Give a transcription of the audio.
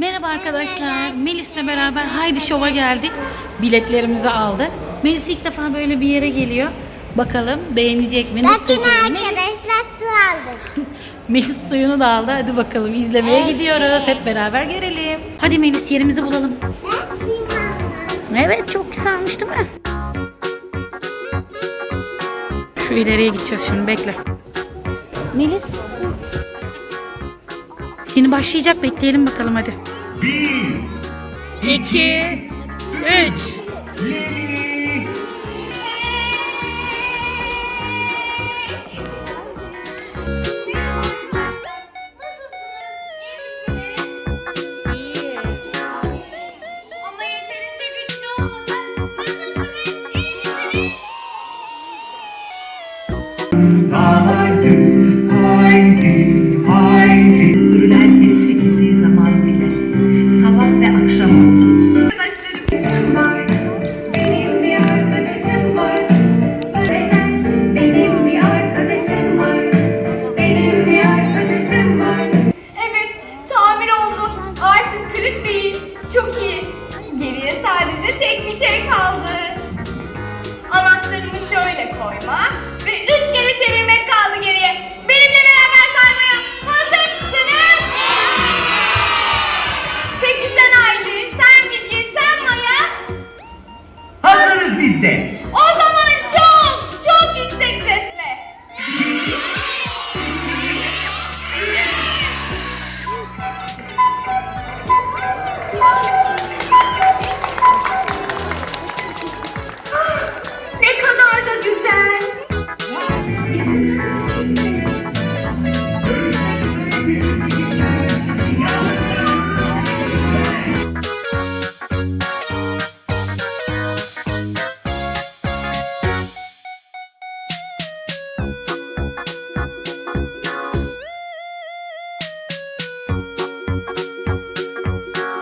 Merhaba arkadaşlar. Melis'le beraber Haydi Show'a geldik. Biletlerimizi aldık. Melis ilk defa böyle bir yere geliyor. Bakalım beğenecek mi? Nasıl Bakın arkadaşlar su aldık. Melis suyunu da aldı. Hadi bakalım izlemeye gidiyoruz. Hep beraber görelim. Hadi Melis yerimizi bulalım. Ben suyumu aldım. Evet çok güzelmiş değil mi? Şu ileriye gideceğiz şimdi bekle. Melis. Şimdi başlayacak. Bekleyelim bakalım hadi. Bir, 2 3 ileri, Ama sadece tek bir şey kaldı. Anahtarımı şöyle koymak ve üç kere çevirmek kaldı geriye. Benimle beraber saymaya hazır mısınız? Peki sen Haydi, sen Vicky, sen Maya. Hazırız biz de.